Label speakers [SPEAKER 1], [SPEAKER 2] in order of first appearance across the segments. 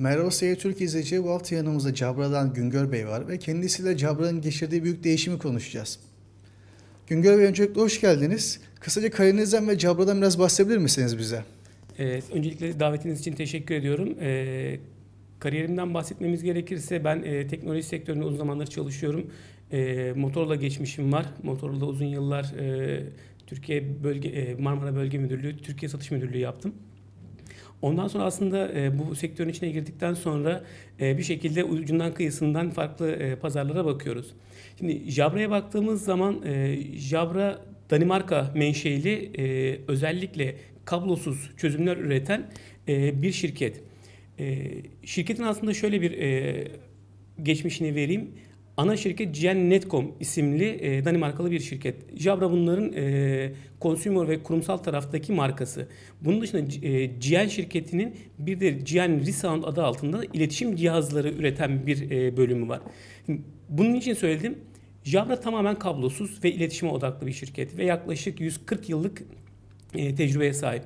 [SPEAKER 1] Merhaba Seyir Türk izleyici. Bu hafta yanımızda Cabra'dan Güngör Bey var ve kendisiyle Cabra'nın geçirdiği büyük değişimi konuşacağız. Güngör Bey öncelikle hoş geldiniz. Kısaca kariyerinizden ve Cabra'dan biraz bahsedebilir misiniz bize?
[SPEAKER 2] Evet, öncelikle davetiniz için teşekkür ediyorum. Ee, kariyerimden bahsetmemiz gerekirse ben e, teknoloji sektöründe uzun zamandır çalışıyorum. E, Motorola geçmişim var. Motorola uzun yıllar e, Türkiye bölge e, Marmara Bölge Müdürlüğü, Türkiye Satış Müdürlüğü yaptım. Ondan sonra aslında e, bu sektörün içine girdikten sonra e, bir şekilde ucundan kıyısından farklı e, pazarlara bakıyoruz. Şimdi Jabra'ya baktığımız zaman e, Jabra Danimarka menşeili e, özellikle kablosuz çözümler üreten e, bir şirket. E, şirketin aslında şöyle bir e, geçmişini vereyim. Ana şirket GN Netcom isimli e, Danimarkalı bir şirket. Jabra bunların e, consumer ve kurumsal taraftaki markası. Bunun dışında e, GN şirketinin bir de GN Resound adı altında iletişim cihazları üreten bir e, bölümü var. Bunun için söyledim. Jabra tamamen kablosuz ve iletişime odaklı bir şirket ve yaklaşık 140 yıllık e, tecrübeye sahip.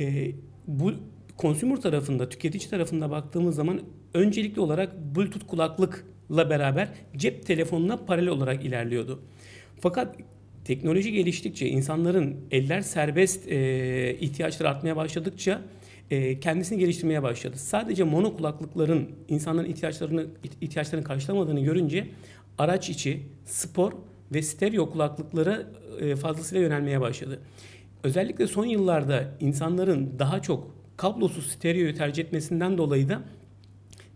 [SPEAKER 2] E, bu consumer tarafında, tüketici tarafında baktığımız zaman öncelikli olarak Bluetooth kulaklıkla beraber cep telefonuna paralel olarak ilerliyordu. Fakat teknoloji geliştikçe, insanların eller serbest e, ihtiyaçları artmaya başladıkça e, kendisini geliştirmeye başladı. Sadece mono kulaklıkların insanların ihtiyaçlarını ihtiyaçlarını karşılamadığını görünce araç içi, spor ve stereo kulaklıklara e, fazlasıyla yönelmeye başladı. Özellikle son yıllarda insanların daha çok kablosuz stereoyu tercih etmesinden dolayı da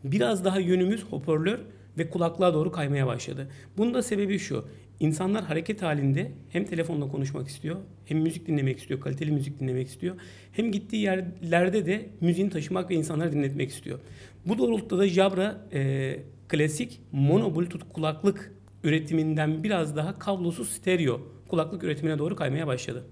[SPEAKER 2] biraz daha yönümüz hoparlör ve kulaklığa doğru kaymaya başladı. Bunun da sebebi şu. İnsanlar hareket halinde hem telefonla konuşmak istiyor, hem müzik dinlemek istiyor, kaliteli müzik dinlemek istiyor. Hem gittiği yerlerde de müziğini taşımak ve insanları dinletmek istiyor. Bu doğrultuda da Jabra e, klasik mono bluetooth kulaklık üretiminden biraz daha kablosuz stereo kulaklık üretimine doğru kaymaya başladı.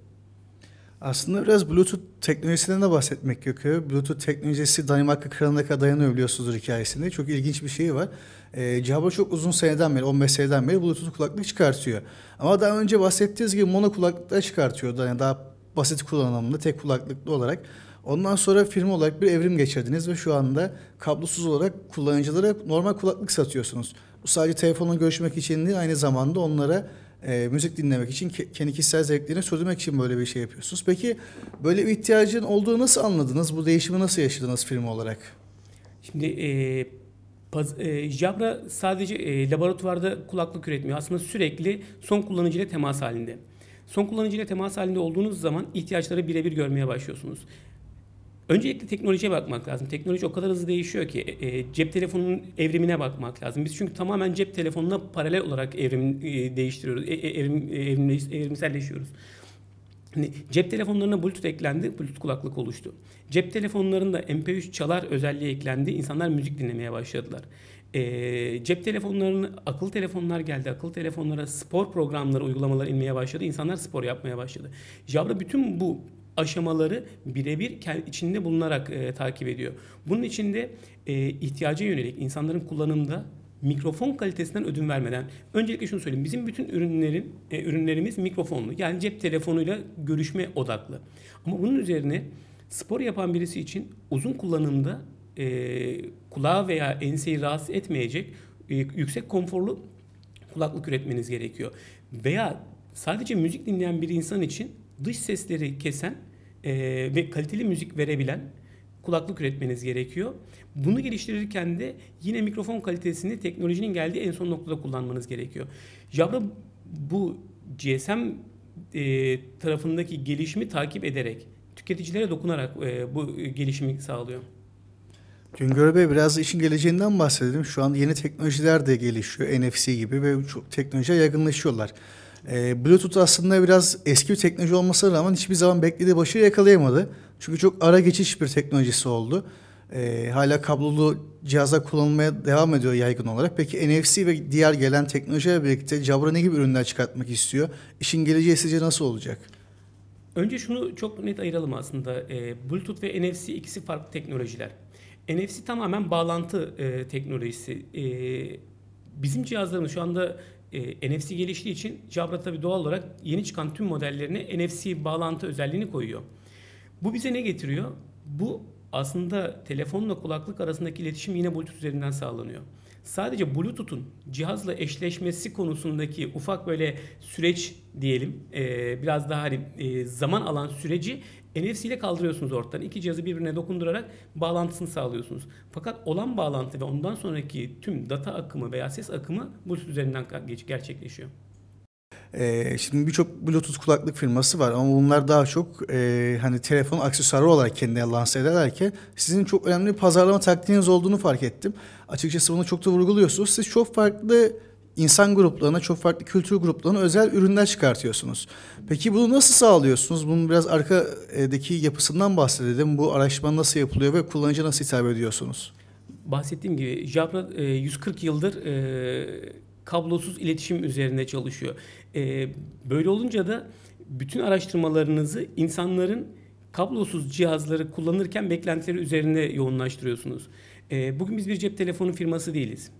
[SPEAKER 1] Aslında biraz Bluetooth teknolojisinden de bahsetmek gerekiyor. Bluetooth teknolojisi Danimarka kralına kadar dayanıyor biliyorsunuz hikayesinde. Çok ilginç bir şey var. E, Jabra çok uzun seneden beri, 15 seneden beri Bluetooth kulaklık çıkartıyor. Ama daha önce bahsettiğiniz gibi mono kulaklıklar çıkartıyordu. Yani daha basit kullanımlı, tek kulaklıklı olarak. Ondan sonra firma olarak bir evrim geçirdiniz ve şu anda kablosuz olarak kullanıcılara normal kulaklık satıyorsunuz. Bu sadece telefonla görüşmek için değil, aynı zamanda onlara e, müzik dinlemek için kendi kişisel zevklerini sürdürmek için böyle bir şey yapıyorsunuz. Peki böyle bir ihtiyacın olduğunu nasıl anladınız? Bu değişimi nasıl yaşadınız firma olarak?
[SPEAKER 2] Şimdi e, paz, e, Jabra sadece e, laboratuvarda kulaklık üretmiyor. Aslında sürekli son kullanıcıyla temas halinde. Son kullanıcıyla temas halinde olduğunuz zaman ihtiyaçları birebir görmeye başlıyorsunuz. Öncelikle teknolojiye bakmak lazım. Teknoloji o kadar hızlı değişiyor ki e, e, cep telefonunun evrimine bakmak lazım. Biz çünkü tamamen cep telefonuna paralel olarak evrim e, değiştiriyoruz. E, e evrim, evrim, evrimselleşiyoruz. Hani cep telefonlarına Bluetooth eklendi, Bluetooth kulaklık oluştu. Cep telefonlarında MP3 çalar özelliği eklendi, insanlar müzik dinlemeye başladılar. E, cep telefonlarının akıllı telefonlar geldi. Akıllı telefonlara spor programları, uygulamalar inmeye başladı. İnsanlar spor yapmaya başladı. Jabra bütün bu aşamaları birebir içinde bulunarak e, takip ediyor. Bunun içinde e, ihtiyaca yönelik insanların kullanımda mikrofon kalitesinden ödün vermeden öncelikle şunu söyleyeyim. Bizim bütün ürünlerin e, ürünlerimiz mikrofonlu. Yani cep telefonuyla görüşme odaklı. Ama bunun üzerine spor yapan birisi için uzun kullanımda e, kulağı veya enseyi rahatsız etmeyecek e, yüksek konforlu kulaklık üretmeniz gerekiyor. Veya sadece müzik dinleyen bir insan için dış sesleri kesen e, ve kaliteli müzik verebilen kulaklık üretmeniz gerekiyor. Bunu geliştirirken de yine mikrofon kalitesini teknolojinin geldiği en son noktada kullanmanız gerekiyor. Jabra bu GSM e, tarafındaki gelişimi takip ederek, tüketicilere dokunarak e, bu gelişimi sağlıyor.
[SPEAKER 1] Güngör Bey biraz işin geleceğinden bahsedelim. Şu an yeni teknolojiler de gelişiyor. NFC gibi ve çok teknolojiye yaygınlaşıyorlar. E, Bluetooth aslında biraz eski bir teknoloji olmasına rağmen hiçbir zaman beklediği başarı yakalayamadı. Çünkü çok ara geçiş bir teknolojisi oldu. E, hala kablolu cihazlar kullanılmaya devam ediyor yaygın olarak. Peki NFC ve diğer gelen teknolojiyle birlikte Jabra ne gibi ürünler çıkartmak istiyor? İşin geleceği sizce nasıl olacak?
[SPEAKER 2] Önce şunu çok net ayıralım aslında. E, Bluetooth ve NFC ikisi farklı teknolojiler. NFC tamamen bağlantı e, teknolojisi. E, bizim cihazlarımız şu anda e, NFC geliştiği için Jabra tabii doğal olarak yeni çıkan tüm modellerine NFC bağlantı özelliğini koyuyor. Bu bize ne getiriyor? Bu aslında telefonla kulaklık arasındaki iletişim yine Bluetooth üzerinden sağlanıyor. Sadece Bluetooth'un cihazla eşleşmesi konusundaki ufak böyle süreç diyelim e, biraz daha hani e, zaman alan süreci NFC ile kaldırıyorsunuz ortadan. İki cihazı birbirine dokundurarak bağlantısını sağlıyorsunuz. Fakat olan bağlantı ve ondan sonraki tüm data akımı veya ses akımı Bluetooth üzerinden gerçekleşiyor.
[SPEAKER 1] Ee, şimdi birçok Bluetooth kulaklık firması var ama bunlar daha çok e, hani telefon aksesuarı olarak kendine lanse ederlerken sizin çok önemli bir pazarlama taktiğiniz olduğunu fark ettim. Açıkçası bunu çok da vurguluyorsunuz. Siz çok farklı insan gruplarına, çok farklı kültür gruplarına özel ürünler çıkartıyorsunuz. Peki bunu nasıl sağlıyorsunuz? Bunun biraz arkadaki yapısından bahsedelim. Bu araştırma nasıl yapılıyor ve kullanıcı nasıl hitap ediyorsunuz?
[SPEAKER 2] Bahsettiğim gibi Jabra 140 yıldır e, kablosuz iletişim üzerinde çalışıyor. E, böyle olunca da bütün araştırmalarınızı insanların kablosuz cihazları kullanırken beklentileri üzerinde yoğunlaştırıyorsunuz. E, bugün biz bir cep telefonu firması değiliz.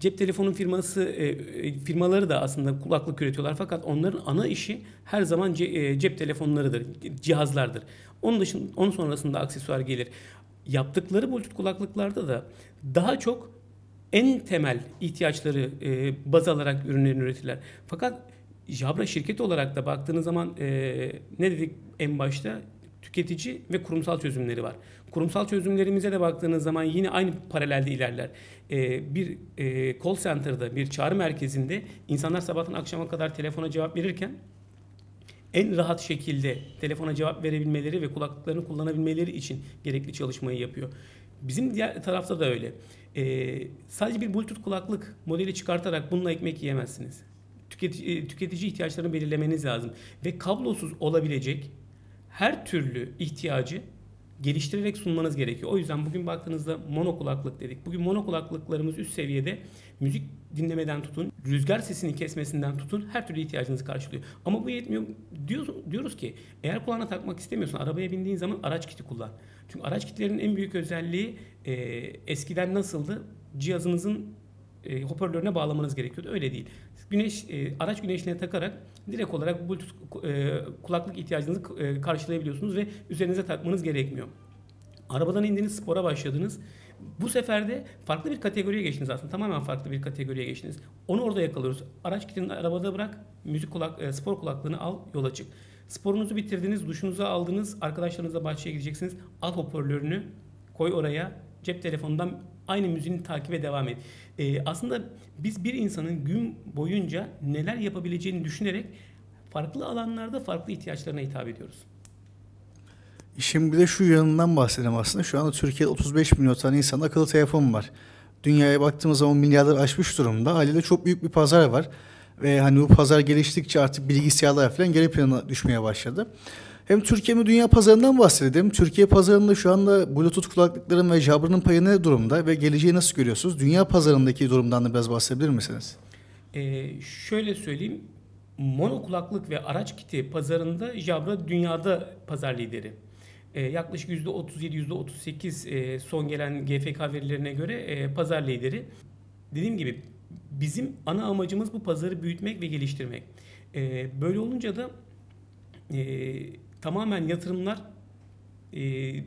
[SPEAKER 2] Cep telefonu firması e, e, firmaları da aslında kulaklık üretiyorlar fakat onların ana işi her zaman ce, e, cep telefonlarıdır, cihazlardır. Onun dışında onun sonrasında aksesuar gelir. Yaptıkları Bluetooth kulaklıklarda da daha çok en temel ihtiyaçları e, baz alarak ürünlerini üretirler. Fakat Jabra şirket olarak da baktığınız zaman e, ne dedik en başta? Tüketici ve kurumsal çözümleri var. Kurumsal çözümlerimize de baktığınız zaman yine aynı paralelde ilerler. E, bir e, call center'da, bir çağrı merkezinde insanlar sabahtan akşama kadar telefona cevap verirken en rahat şekilde telefona cevap verebilmeleri ve kulaklıklarını kullanabilmeleri için gerekli çalışmayı yapıyor. Bizim diğer tarafta da öyle. Ee, sadece bir Bluetooth kulaklık modeli çıkartarak bununla ekmek yiyemezsiniz. Tüketici, e, tüketici ihtiyaçlarını belirlemeniz lazım. Ve kablosuz olabilecek her türlü ihtiyacı geliştirerek sunmanız gerekiyor. O yüzden bugün baktığınızda mono kulaklık dedik. Bugün mono kulaklıklarımız üst seviyede müzik dinlemeden tutun, rüzgar sesini kesmesinden tutun her türlü ihtiyacınızı karşılıyor. Ama bu yetmiyor. Diyoruz, diyoruz ki eğer kulağına takmak istemiyorsan arabaya bindiğin zaman araç kiti kullan. Çünkü araç kitlerinin en büyük özelliği e, eskiden nasıldı? Cihazınızın e, hoparlörüne bağlamanız gerekiyordu. Öyle değil. Güneş e, araç güneşliğine takarak direkt olarak Bluetooth e, kulaklık ihtiyacınızı e, karşılayabiliyorsunuz ve üzerinize takmanız gerekmiyor. Arabadan indiniz, spora başladınız. Bu sefer de farklı bir kategoriye geçtiniz aslında. Tamamen farklı bir kategoriye geçtiniz. Onu orada yakalıyoruz. Araç kitini arabada bırak, müzik kulak, e, spor kulaklığını al, yola çık. Sporunuzu bitirdiniz, duşunuzu aldınız, arkadaşlarınızla bahçeye gideceksiniz. Al hoparlörünü, koy oraya, cep telefonundan aynı müziğini takibe devam et. Ee, aslında biz bir insanın gün boyunca neler yapabileceğini düşünerek farklı alanlarda farklı ihtiyaçlarına hitap ediyoruz.
[SPEAKER 1] Şimdi bir de şu yanından bahsedelim aslında. Şu anda Türkiye'de 35 milyon tane insan akıllı telefon var. Dünyaya baktığımız zaman milyarlar aşmış durumda. Haliyle çok büyük bir pazar var. Ve hani bu pazar geliştikçe artık bilgisayarlar falan geri plana düşmeye başladı. Hem Türkiye mi dünya pazarından bahsedelim. Türkiye pazarında şu anda Bluetooth kulaklıkların ve Jabra'nın payı ne durumda ve geleceği nasıl görüyorsunuz? Dünya pazarındaki durumdan da biraz bahsedebilir misiniz?
[SPEAKER 2] Ee, şöyle söyleyeyim. Mono kulaklık ve araç kiti pazarında Jabra dünyada pazar lideri. Ee, yaklaşık %37, %38 e, son gelen GFK verilerine göre e, pazar lideri. Dediğim gibi bizim ana amacımız bu pazarı büyütmek ve geliştirmek. Ee, böyle olunca da e, tamamen yatırımlar e,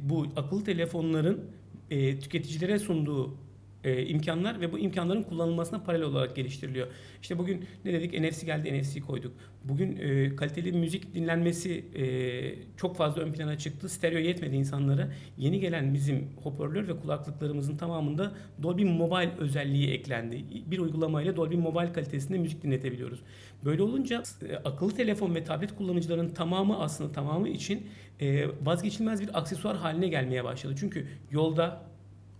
[SPEAKER 2] bu akıllı telefonların e, tüketicilere sunduğu e, imkanlar ve bu imkanların kullanılmasına paralel olarak geliştiriliyor. İşte bugün ne dedik? NFC geldi, NFC koyduk. Bugün e, kaliteli müzik dinlenmesi e, çok fazla ön plana çıktı. Stereo yetmedi insanlara. Yeni gelen bizim hoparlör ve kulaklıklarımızın tamamında Dolby Mobile özelliği eklendi. Bir uygulamayla Dolby Mobile kalitesinde müzik dinletebiliyoruz. Böyle olunca e, akıllı telefon ve tablet kullanıcıların tamamı aslında tamamı için e, vazgeçilmez bir aksesuar haline gelmeye başladı. Çünkü yolda,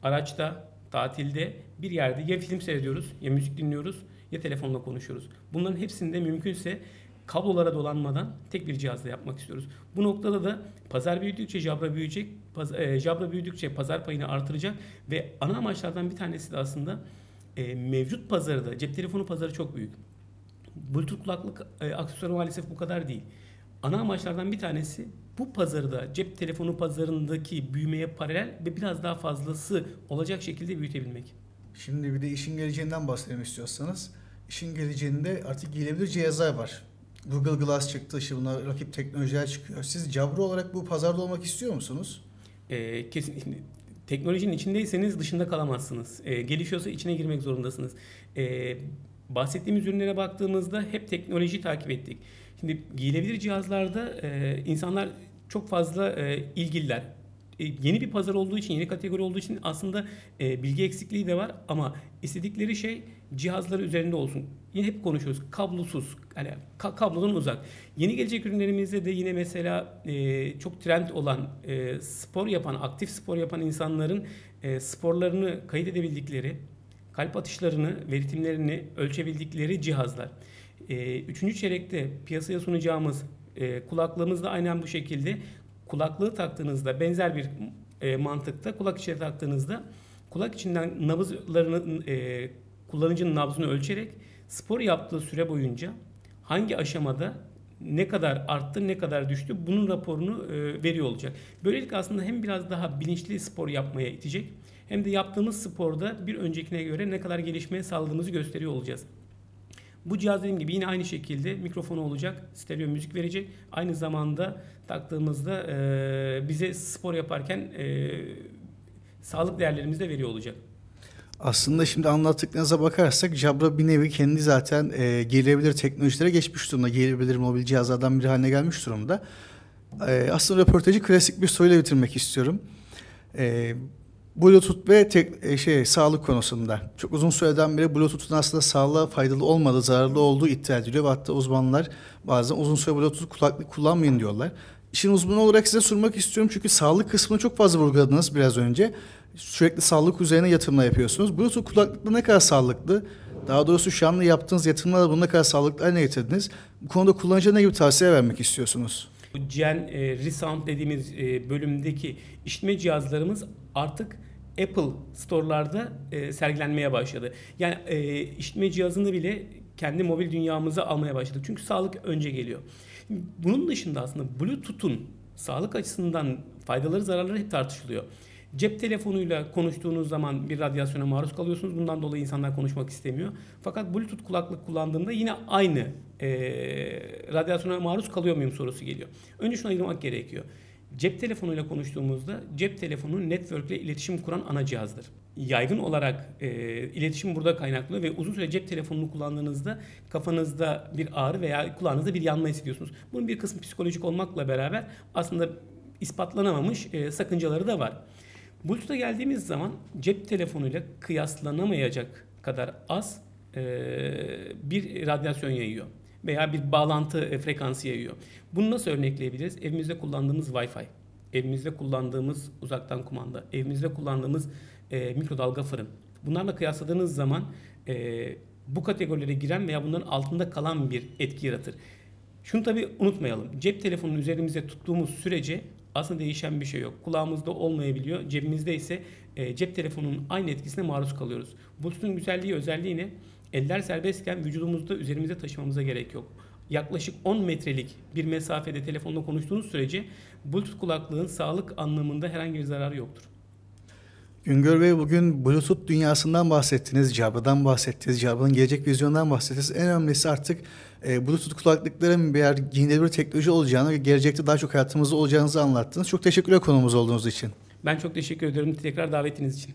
[SPEAKER 2] araçta, tatilde bir yerde ya film seyrediyoruz, ya müzik dinliyoruz, ya telefonla konuşuyoruz. Bunların hepsinde mümkünse kablolara dolanmadan tek bir cihazla yapmak istiyoruz. Bu noktada da pazar büyüdükçe Jabra büyüyecek, paz, e, Jabra büyüdükçe pazar payını artıracak ve ana amaçlardan bir tanesi de aslında e, mevcut pazarı da cep telefonu pazarı çok büyük. Bluetooth kulaklık e, aksesuarı maalesef bu kadar değil. Ana amaçlardan bir tanesi bu pazarı da cep telefonu pazarındaki büyümeye paralel ve biraz daha fazlası olacak şekilde büyütebilmek.
[SPEAKER 1] Şimdi bir de işin geleceğinden bahsedelim istiyorsanız. İşin geleceğinde artık giyilebilir cihazlar var. Google Glass çıktı, şimdi rakip teknolojiler çıkıyor. Siz Jabra olarak bu pazarda olmak istiyor musunuz?
[SPEAKER 2] E, kesin teknolojinin içindeyseniz dışında kalamazsınız. E, gelişiyorsa içine girmek zorundasınız. E, bahsettiğimiz ürünlere baktığımızda hep teknoloji takip ettik. Şimdi giyilebilir cihazlarda e, insanlar çok fazla e, ilgililer. E, yeni bir pazar olduğu için, yeni kategori olduğu için aslında bilgi eksikliği de var ama istedikleri şey cihazları üzerinde olsun. Yine hep konuşuyoruz. Kablosuz, yani ka- kablodan uzak. Yeni gelecek ürünlerimizde de yine mesela çok trend olan spor yapan, aktif spor yapan insanların sporlarını kayıt edebildikleri, kalp atışlarını, veritimlerini ölçebildikleri cihazlar. E, üçüncü çeyrekte piyasaya sunacağımız e, kulaklığımız da aynen bu şekilde. Kulaklığı taktığınızda benzer bir e, mantıkta kulak içine taktığınızda kulak içinden nabızlarını e, kullanıcının nabzını ölçerek spor yaptığı süre boyunca hangi aşamada ne kadar arttı, ne kadar düştü bunun raporunu veriyor olacak. Böylelikle aslında hem biraz daha bilinçli spor yapmaya itecek hem de yaptığımız sporda bir öncekine göre ne kadar gelişmeye sağladığımızı gösteriyor olacağız. Bu cihaz dediğim gibi yine aynı şekilde mikrofonu olacak, stereo müzik verecek. Aynı zamanda taktığımızda e, bize spor yaparken e, sağlık değerlerimizi de veriyor olacak.
[SPEAKER 1] Aslında şimdi anlattıklarınıza bakarsak Jabra bir nevi kendi zaten e, gelebilir teknolojilere geçmiş durumda. Gelebilir mobil cihazlardan biri haline gelmiş durumda. E, aslında röportajı klasik bir soruyla bitirmek istiyorum. E, Bluetooth ve tek, e, şey sağlık konusunda. Çok uzun süreden beri Bluetooth'un aslında sağlığa faydalı olmadığı, zararlı olduğu iddia ediliyor. Ve hatta uzmanlar bazen uzun süre Bluetooth kulaklık kullanmayın diyorlar. İşin uzmanı olarak size sormak istiyorum çünkü sağlık kısmını çok fazla vurguladınız biraz önce. Sürekli sağlık üzerine yatırımlar yapıyorsunuz. Bluetooth kulaklıkla ne kadar sağlıklı? Daha doğrusu şu anda yaptığınız yatırımlarla bunu ne kadar sağlıklı haline getirdiniz? Bu konuda kullanıcıya ne gibi tavsiye vermek istiyorsunuz?
[SPEAKER 2] Gen e, Resound dediğimiz e, bölümdeki işitme cihazlarımız artık Apple store'larda e, sergilenmeye başladı. Yani e, işitme cihazını bile kendi mobil dünyamıza almaya başladık. Çünkü sağlık önce geliyor. Bunun dışında aslında Bluetooth'un sağlık açısından faydaları zararları hep tartışılıyor. Cep telefonuyla konuştuğunuz zaman bir radyasyona maruz kalıyorsunuz. Bundan dolayı insanlar konuşmak istemiyor. Fakat Bluetooth kulaklık kullandığımda yine aynı e, radyasyona maruz kalıyor muyum sorusu geliyor. Önce şunu ayırmak gerekiyor. Cep telefonuyla konuştuğumuzda cep telefonu network ile iletişim kuran ana cihazdır. Yaygın olarak e, iletişim burada kaynaklı ve uzun süre cep telefonunu kullandığınızda kafanızda bir ağrı veya kulağınızda bir yanma hissediyorsunuz. Bunun bir kısmı psikolojik olmakla beraber aslında ispatlanamamış e, sakıncaları da var. Bluetooth'a geldiğimiz zaman cep telefonuyla kıyaslanamayacak kadar az e, bir radyasyon yayıyor veya bir bağlantı e, frekansı yayıyor. Bunu nasıl örnekleyebiliriz? Evimizde kullandığımız Wi-Fi, evimizde kullandığımız uzaktan kumanda, evimizde kullandığımız e, mikrodalga fırın. Bunlarla kıyasladığınız zaman e, bu kategorilere giren veya bunların altında kalan bir etki yaratır. Şunu tabi unutmayalım. Cep telefonunu üzerimizde tuttuğumuz sürece aslında değişen bir şey yok. Kulağımızda olmayabiliyor. Cebimizde ise e, cep telefonunun aynı etkisine maruz kalıyoruz. Bluetooth'un güzelliği özelliği ne? Eller serbestken vücudumuzda üzerimize taşımamıza gerek yok. Yaklaşık 10 metrelik bir mesafede telefonla konuştuğunuz sürece Bluetooth kulaklığın sağlık anlamında herhangi bir zararı yoktur.
[SPEAKER 1] Güngör Bey bugün Bluetooth dünyasından bahsettiniz, Jabra'dan bahsettiniz, Jabra'nın gelecek vizyonundan bahsettiniz. En önemlisi artık e, Bluetooth kulaklıkların birer giyinilebilir teknoloji olacağını ve gelecekte daha çok hayatımızda olacağınızı anlattınız. Çok teşekkürler konumuz olduğunuz için.
[SPEAKER 2] Ben çok teşekkür ediyorum tekrar davetiniz için.